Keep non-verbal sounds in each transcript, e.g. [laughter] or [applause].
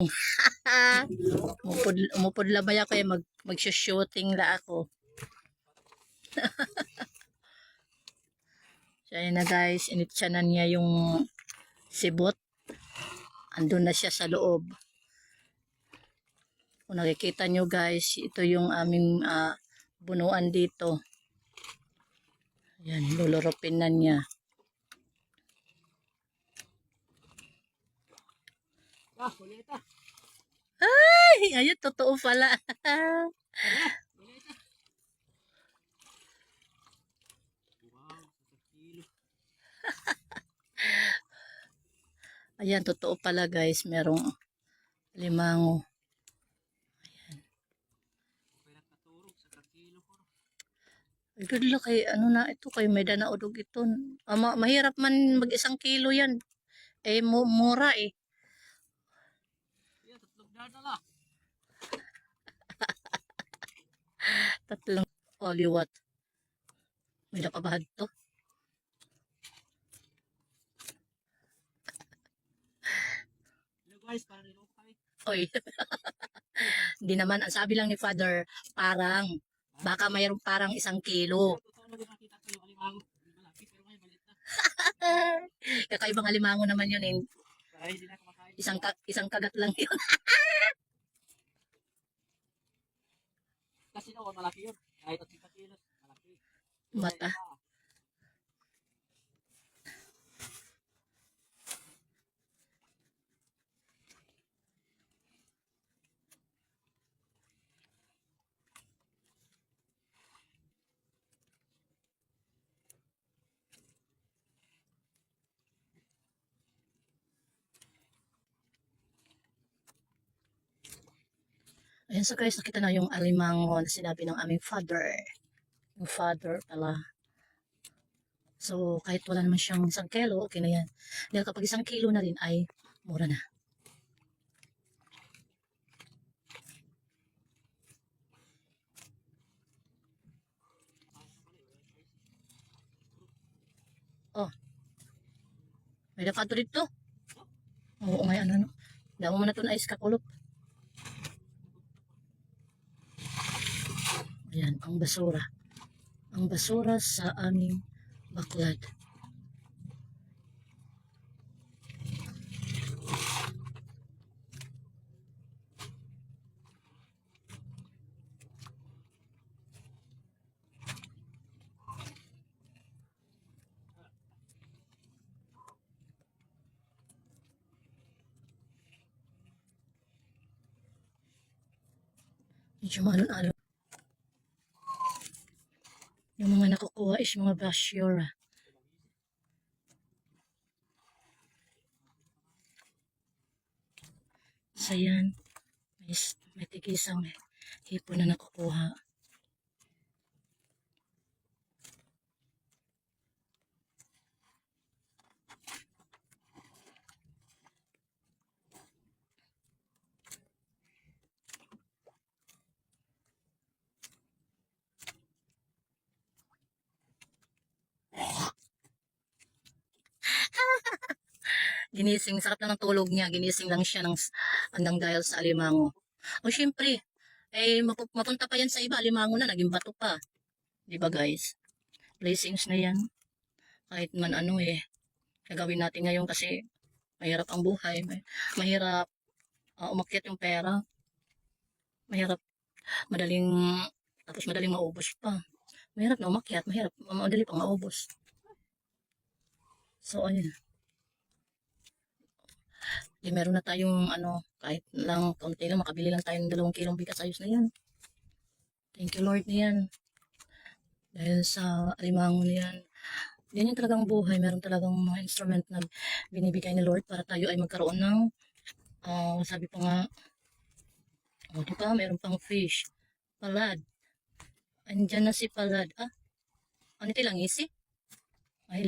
[laughs] umupod, umupod labay ako eh, mag, mag-shooting la ako. [laughs] so, ayun na guys, initsyanan niya yung sibot. Andun na siya sa loob. Kung nakikita nyo guys, ito yung aming ah, bunuan dito. Ayan, luluropin na niya. Ah, huli ito. Ay, ayun, totoo pala. Ayan, totoo pala guys. Merong limango. Pwede katurog sa kilo ko. Ay, good luck kay ano na ito, kay may danaudog ito. Ah, ma- mahirap man mag isang kilo yan. Eh, mu- mura eh. [laughs] Tatlong oliwat. May napabahad to. Hello guys, para rin ako kami. Oy. [laughs] Hindi naman, ang sabi lang ni Father, parang, baka mayroong parang isang kilo. [laughs] Kakaibang alimango naman yun eh. Isang, ka- isang kagat lang yun. Kasi no, malaki yun. Kahit at 5 kilos, malaki. Mata. Ayan so guys, nakita na yung alimango na sinabi ng aming father. Yung father pala. So, kahit wala naman siyang isang kilo, okay na yan. Dahil kapag isang kilo na rin ay mura na. Oh. May dapato dito. Oo nga, ano, ano. Damo mo na ito na ice kakulop. Ayan, ang basura. Ang basura sa aming baklad. Medyo malon-alon. Yung mga nakukuha is mga brochure. So yan, may, may tigisang hipon na nakukuha. Ginising, sakit na ng tulog niya, ginising lang siya ng andang dahil sa alimango. O syempre, eh, mapu- mapunta pa yan sa iba, alimango na, naging bato pa. Di ba guys? Blessings na yan. Kahit man ano eh, gagawin natin ngayon kasi mahirap ang buhay. May, mahirap ah, umakyat yung pera. Mahirap, madaling, tapos madaling maubos pa. Mahirap na umakyat, mahirap, madali pang maubos. So, ayun. Di meron na tayong ano, kahit lang konti lang, makabili lang tayo ng dalawang kilong bigas, ayos na yan. Thank you Lord na yan. Dahil sa alimango na yan. Yan yung talagang buhay. Meron talagang mga instrument na binibigay ni Lord para tayo ay magkaroon ng, ah, sabi pa nga, oh, di ba, meron pang fish, palad. Andyan na si palad. Ah, ano ito lang isi? Ay,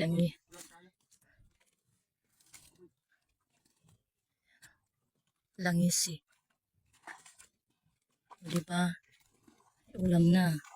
lang eh. langisi. O, di ba? Ulam na.